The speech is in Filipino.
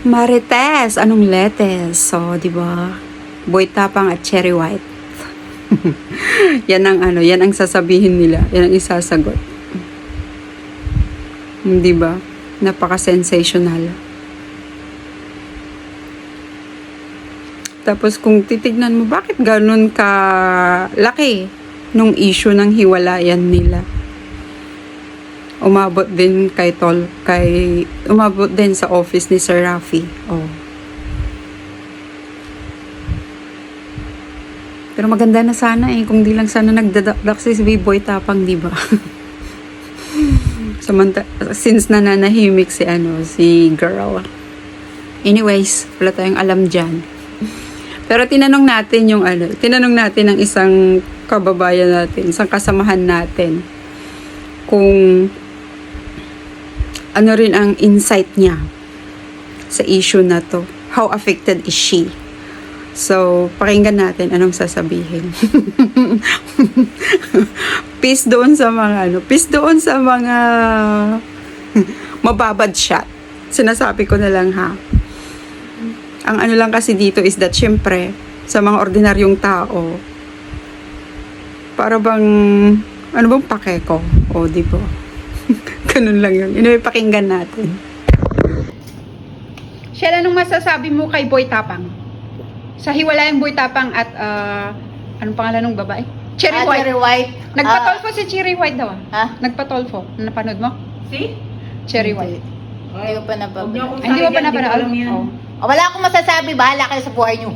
Marites, anong letes? So, di ba? Boy tapang at cherry white. yan ang ano, yan ang sasabihin nila. Yan ang isasagot. Di ba? Napaka-sensational. Tapos kung titignan mo, bakit ganun ka laki nung issue ng hiwalayan nila? Umabot din kay Tol, kay, umabot din sa office ni Sir Rafi. Oh. Pero maganda na sana eh, kung di lang sana nagdadakdak si B-Boy Tapang, di ba? Samanta, since nananahimik si ano, si girl. Anyways, wala tayong alam dyan. Pero tinanong natin yung ano, tinanong natin ng isang kababayan natin, isang kasamahan natin, kung ano rin ang insight niya sa issue na to. How affected is she? So, pakinggan natin anong sasabihin. peace doon sa mga ano, peace doon sa mga mababad shot. Sinasabi ko na lang ha. Ang ano lang kasi dito is that syempre, sa mga ordinaryong tao, para bang, ano bang pake ko? O, di ba? Ganun lang yun. Anyway, pakinggan natin. Shell, anong masasabi mo kay Boy Tapang? Sa hiwalayang Boy Tapang at, ah, anong pangalan ng babae? Cherry Ah, White. Cherry White. Nagpatolfo si Cherry White daw. ah. Ha? Nagpatolfo. Napanood mo? See? Cherry White. Hindi ko pa Ay, hindi mo pa ko napanood? Oh. Oh, wala akong masasabi. Bahala kayo sa buhay nyo.